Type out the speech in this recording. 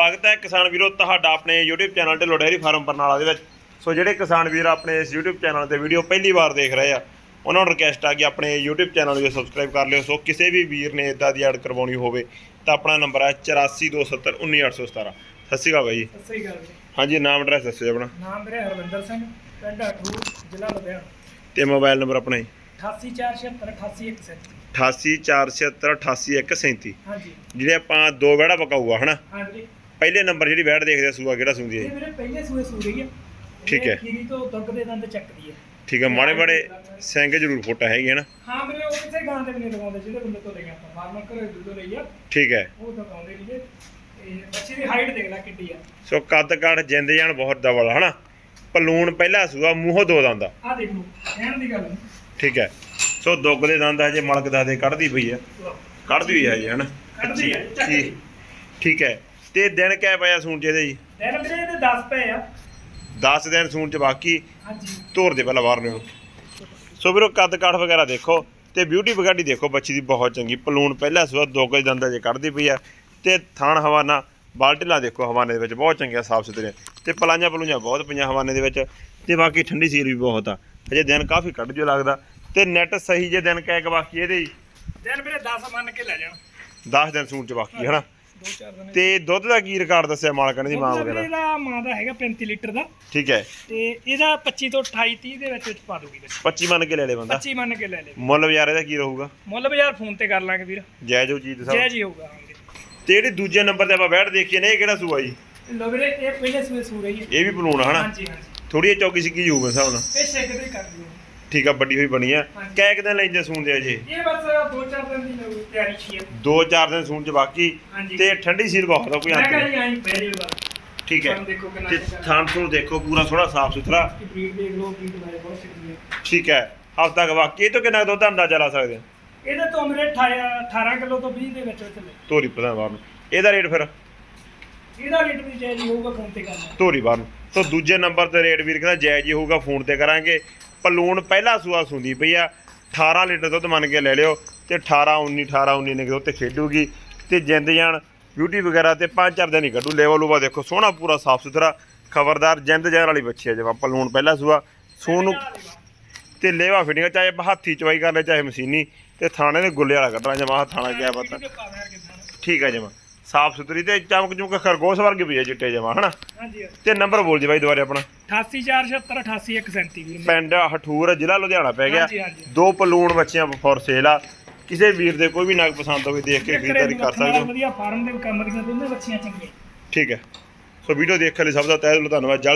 ਸਵਾਗਤ ਹੈ ਕਿਸਾਨ ਵੀਰੋ ਤੁਹਾਡਾ ਆਪਣੇ YouTube channel Dhillon dairy farm Barnala ਦੇ ਵਿੱਚ। ਸੋ ਜਿਹੜੇ ਕਿਸਾਨ ਵੀਰ ਆਪਣੇ ਇਸ YouTube ਚੈਨਲ ਤੇ ਵੀਡੀਓ ਪਹਿਲੀ ਵਾਰ ਦੇਖ ਰਹੇ ਆ ਉਹਨਾਂ ਨੂੰ ਰਿਕਵੈਸਟ ਆ ਕਿ ਆਪਣੇ YouTube ਚੈਨਲ ਨੂੰ ਸਬਸਕ੍ਰਾਈਬ ਕਰ ਲਿਓ। ਸੋ ਕਿਸੇ ਵੀ ਵੀਰ ਨੇ ਇਦਾਂ ਦੀ ਐਡ ਕਰਵਾਉਣੀ ਹੋਵੇ ਤਾਂ ਆਪਣਾ ਨੰਬਰ ਹੈ 8427191817 ਸਤਿ ਸ਼੍ਰੀ ਅਕਾਲ ਜੀ। ਸਤਿ ਸ੍ਰੀ ਅਕਾਲ ਜੀ। ਹਾਂਜੀ ਨਾਮ ਐਡਰੈਸ ਦੱਸੋ ਜੀ ਆਪਣਾ। ਨਾਮ ਮੇਰੇ ਹਰਵਿੰਦਰ ਸਿੰਘ ਪਿੰਡ ਅਠੂ ਜ਼ਿਲ੍ਹਾ ਲੁਧਿਆਣਾ। ਤੇ ਮੋਬਾਈਲ ਨੰਬਰ ਆਪਣਾ ਜੀ। 88476 8847888137 ਹਾਂਜੀ। ਜਿਹੜੇ ਆਪਾਂ ਦੋ ਵਿਹੜਾ ਪਕਾਊਗਾ ਹਨਾ? ਹਾਂਜੀ। ਪਹਿਲੇ ਨੰਬਰ ਜਿਹੜੀ ਵੈੜ ਦੇਖਦੇ ਆ ਸੂਆ ਕਿਹੜਾ ਸੁੰਦੀ ਹੈ? ਇਹ? ਮੇਰੇ ਪਹਿਲੇ ਸੂਏ ਸੂ ਰਹੀ ਹੈ ਠੀਕ ਹੈ। ਖੀਰੀ ਤੋਂ ਦੁੱਧ ਦੇ ਦੰਦ ਚੱਕਦੀ ਹੈ ਠੀਕ ਹੈ ਮਾੜੇ ਮਾੜੇ ਸਿੰਘ ਜ਼ਰੂਰ ਫੋਟਾ ਹੈਗੇ ਨਾ। ਹਾਂ ਮੇਰੇ ਉਹ ਕਿਸੇ ਗਾਂ ਵੀ ਨਹੀਂ ਲਗਾਉਂਦੇ ਜਿਹੜੇ ਬੰਦੇ ਤੋਂ ਲਈਆਂ ਆਪਾਂ। ਫਾਰਮਰ ਘਰੇ ਦੁੱਧ ਲਈ ਆ। ਠੀਕ ਹੈ। ਉਹ ਦਿਖਾਉਂਦੇ ਨਹੀਂ ਜੇ। ਤੇ ਬੱਚੇ ਦੀ ਹਾਈਟ ਦੇਖ ਲੈ ਕਿੱਡੀ ਆ। ਸੋ ਕੱਦ ਕਾਠ ਜਿੰਦ ਜਾਨ ਬਹੁਤ ਡਬਲ ਹਨਾ? ਪਲੂਣ ਪਹਿਲਾ ਸੂਆ ਮੂੰਹੋਂ ਦੋ ਦੰਦਾ ਆ। ਦੇਖ ਲਓ ਕਹਿਣ ਦੀ ਗੱਲ ਨਹੀਂ। ਠੀਕ ਹੈ। ਸੋ ਦੁੱਗ ਦੇ ਦੰਦ ਹਜੇ ਮਲਕ ਦੱਸਦੇ ਕੱਢਦੀ ਪਈ ਹੈ ਕੱਢਦੀ ਹੋਈ ਹੈ ਜੀ ਹਨਾ? ਕੱਢਦੀ ਠੀਕ ਠੀਕ ਹੈ। ਤੇ ਦਿਨ ਕਹਿ ਪਿਆ ਸੂਣ ਚ ਇਹਦੇ ਜੀ? ਦਿਨ ਮੇਰੇ ਇਹਦੇ 10 ਪਏ ਆ। 10 ਦਿਨ ਸੂਣ ਚ ਬਾਕੀ ਹਾਂਜੀ। ਧੋਰ ਦੇ ਪਹਿਲਾਂ ਬਾਹਰ ਨੂੰ ਸੋ ਵੀਰੋ ਕੱਦ ਕਾਠ ਵਗੈਰਾ ਦੇਖੋ ਤੇ ਬਿਊਟੀ ਵਗਾਡੀ ਦੇਖੋ ਬੱਚੀ ਦੀ ਬਹੁਤ ਚੰਗੀ। ਪਲੂਣ ਪਹਿਲਾ ਸੂਆ ਦੁੱਗ ਦੇ ਦੰਦਾਂ 'ਚ ਕੱਢਦੀ ਪਈ ਆ ਤੇ ਥਾਣ ਹਵਾਨਾ ਬਾਲਟੀਲਾ ਦੇਖੋ ਹਵਾਨੇ ਦੇ ਵਿੱਚ ਬਹੁਤ ਚੰਗੀਆਂ ਸਾਫ਼ ਸੁਥਰੇ ਤੇ ਪਲਾਈਆਂ ਪਲੂਈਆਂ ਬਹੁਤ ਪਈਆਂ ਹਵਾਨੇ ਦੇ ਵਿੱਚ ਤੇ ਬਾਕੀ ਠੰਡੀ ਸੀਰ ਵੀ ਬਹੁਤ ਆ। ਹਜੇ ਦਿਨ ਕਾਫੀ ਕੱਢ ਜੋ ਲੱਗਦਾ। ਤੇ ਨੈਟ ਸਹੀ ਜੇ ਦਿਨ ਕਹਿ ਕੇ ਬਾਕੀ ਇਹਦੇ ਹੀ। ਦਿਨ ਮੇਰੇ 10 ਮੰਨ ਕੇ ਲੈ ਜਾਣ 10 ਦਿਨ ਸੂਣ ਚ ਬਾਕੀ ਹਨਾ? ਦੋ ਚਾਰ ਦਿਨ ਤੇ ਦੁੱਧ ਦਾ ਕੀ ਰਿਕਾਰਡ ਦੱਸਿਆ ਮਾਲਕਣ ਦੀ ਮਾਂ ਵਗੈਰਾ? ਇਹਦਾ ਮਾਂ ਦਾ ਹੈਗਾ 35 ਲੀਟਰ ਦਾ। ਠੀਕ ਹੈ। ਤੇ ਇਹਦਾ 25 ਤੋਂ 28 30 ਦੇ ਵਿੱਚ ਵਿੱਚ ਪਾ ਦੂਗੀ ਵਿੱਚ 25 ਮੰਨ ਕੇ ਲੈ ਲੈ ਬੰਦਾ। 25 ਮੰਨ ਕੇ ਲੈ ਲੈ ਮੁੱਲ ਬਾਜ਼ਾਰ ਇਹਦਾ ਕੀ ਰਹੂਗਾ? ਮੁੱਲ ਬਾਜ਼ਾਰ ਫੋਨ ਤੇ ਕਰ ਲਾਂਗੇ ਵੀਰ। ਜੈ ਜੋ ਜੈ ਸਾਹਿਬ ਜੀ ਹੋਊਗਾ ਹਾਂਜੀ। ਤੇ ਜਿਹੜੀ ਦੂਜੇ ਨੰਬਰ ਤੇ ਆਪਾਂ ਬੈਠ ਦੇਖੀਏ ਨੇ ਇਹ ਕਿਹੜਾ ਸੂਆ ਜੀ? ਲੋ ਵੀਰੇ ਇਹ ਪਹਿਲੇ ਸੂਏ ਸੂ ਰਹੀ ਹੈ ਇਹ ਵੀ ਪਲੂਣ ਹਨਾ? ਹਾਂਜੀ ਹਾਂਜੀ। ਥੋੜੀ ਜਿਹੀ ਚੌਕੀ ਸਿੱਕੀ ਹੋਊਗਾ ਹਿਸਾਬ ਨਾਲ। ਇਹ ਛੇਕ ਤੇ ਕਰ ਦਿਓ। ਠੀਕ ਆ ਵੱਡੀ ਹੋਈ ਬਣੀ ਆ। ਹਾਂਜੀ। ਕੈ ਕਿ ਦਿਨ ਲੈਂਦੇ ਸੂਣ ਦੇ ਅਜੇ? ਇਹ ਬਸ ਦੋ ਚਾਰ ਦਿਨ ਦੀ ਤਿਆਰੀ ਛੀ ਹੈ ਦੋ ਚਾਰ ਦਿਨ ਸੂਣ ਚ ਬਾਕੀ ਹਾਂਜੀ। ਤੇ ਠੰਡੀ ਸੀਲ ਬਹੁਤ ਆ ਕੋਈ ਮੈਂ ਅੰਤ ਕਹਾਂ ਨਹੀਂ। ਜੀ ਆਈ ਠੀਕ ਹੈ। ਤੁਹਾਨੂੰ ਦੇਖੋ ਕਿੰਨਾ ਤੇ ਚੰਗਾ। ਥਾਣ ਤੋਂ ਦੇਖੋ ਪੂਰਾ ਸੋਹਣਾ ਸਾਫ਼ ਸੁਥਰਾ। ਕਿ ਬਰੀਡ ਦੇਖ ਲਓ ਬਰੀਡ ਵਾਲੇ ਬਹੁਤ ਸਿੱਧੀ ਹੈ ਠੀਕ ਹੈ। ਹਫਤਾ ਕ ਬਾਕੀ ਇਹ ਤੋਂ ਕਿੰਨਾ ਦੁੱਧ ਦਾ ਅੰਦਾਜ਼ਾ ਲਾ ਸਕਦੇ ਆ ਇਹਦੇ ਤੋਂ ਮੇਰੇ 18 18 ਕਿਲੋ ਤੋਂ 20 ਦੇ ਵਿੱਚ ਵਿੱਚ ਧੋਰੀ ਪ੍ਰਧਾਨ ਬਾਹਰ ਨੂੰ। ਇਹਦਾ ਰੇਟ ਫਿਰ? ਇਹਦਾ ਰੇਟ ਵੀ ਜੈ ਜੀ ਹੋਊਗਾ ਫੋਨ ਤੇ ਕਰਨਾ? ਧੋਰੀ ਬਾਹਰ ਨੂੰ। ਸੋ ਦੂਜੇ ਨੰਬਰ ਤੇ ਰੇਟ ਵੀਰ ਕਹਿੰਦਾ ਜਾਇਜ਼ ਹੀ ਹੋਊਗਾ ਫੋਨ ਤੇ ਕਰਾਂਗੇ। ਪਲੂਣ ਪਹਿਲਾ ਸੂਆ ਸੁੰਦੀ ਪਈ ਆ। 18 ਲੀਟਰ ਦੁੱਧ ਮੰਨ ਕੇ ਲੈ ਲਿਓ ਤੇ 18 19 18 19 ਨੇ ਦੁੱਧ ਤੇ ਖੇਡੂਗੀ। ਤੇ ਜਿੰਦ ਜਾਨ ਬਿਊਟੀ ਵਗੈਰਾ ਤੇ ਪੰਜ ਚਾਰ ਦਿਨ ਹੀ ਕੱਢੂ। ਲੈਵਲ ਉਵਾ ਦੇਖੋ ਸੋਹਣਾ ਪੂਰਾ ਸਾਫ਼ ਸੁਥਰਾ ਖਬਰਦਾਰ ਜਿੰਦ ਜਾਨ ਵਾਲੀ ਬੱਚੀ ਆ ਜਵਾ ਪਲੂਣ ਪਹਿਲਾ ਸੂਆ। ਸੂਣ ਨੂੰ ਤੇ ਲੇਵਾ ਫਿਟਿੰਗ ਚਾਹੇ ਹੱਥੀ ਚਵਾਈ ਕਰ ਲੈ ਚਾਹੇ ਮਸ਼ੀਨੀ। ਤੇ ਥਾਣੇ ਦੇ ਗੁੱਲੇ ਵਾਲਾ ਕੱਢਣਾ ਜਮਾ ਥਾਣਾ ਕਿਆ ਪਤਾ। ਠੀਕ ਹੈ ਜਮਾ ਸਾਫ਼ ਸੁਥਰੀ ਤੇ ਚਮਕ ਚਮਕ ਖਰਗੋਸ਼ ਵਰਗੇ ਵੀ ਆ ਚਿੱਟੇ ਜਮਾ ਹਨਾ? ਹਾਂਜੀ। ਤੇ ਨੰਬਰ ਬੋਲ ਜੀ ਬਾਈ ਦੁਬਾਰੇ ਆਪਣਾ। 88476 88137 ਵੀਰ। ਪਿੰਡ ਹਠੂਰ ਜ਼ਿਲ੍ਹਾ ਲੁਧਿਆਣਾ ਪੈ ਗਿਆ। ਹਾਂਜੀ, ਹਾਂਜੀ। ਦੋ ਪਲੂਣ ਬੱਚਿਆਂ ਫॉर ਸੇਲ ਆ। ਕਿਸੇ ਵੀਰ ਦੇ ਕੋਈ ਵੀ ਨਗ ਪਸੰਦ ਹੋਵੇ ਦੇਖ ਕੇ ਖਰੀਦਦਾਰੀ ਕਰ ਸਕਦੇ ਹੋ। ਵਧੀਆ ਫਾਰਮ ਦੇ ਕੰਮ ਦੀਆਂ ਦੋਨੇ ਬੱਚੀਆਂ ਚੰਗੀਆਂ। ਠੀਕ ਹੈ। ਸੋ ਵੀਡੀਓ ਦੇਖਣ ਲਈ ਸਭ ਦਾ ਤਹਿ ਦਿਲੋਂ ਧੰਨਵਾਦ। ਜਲਦ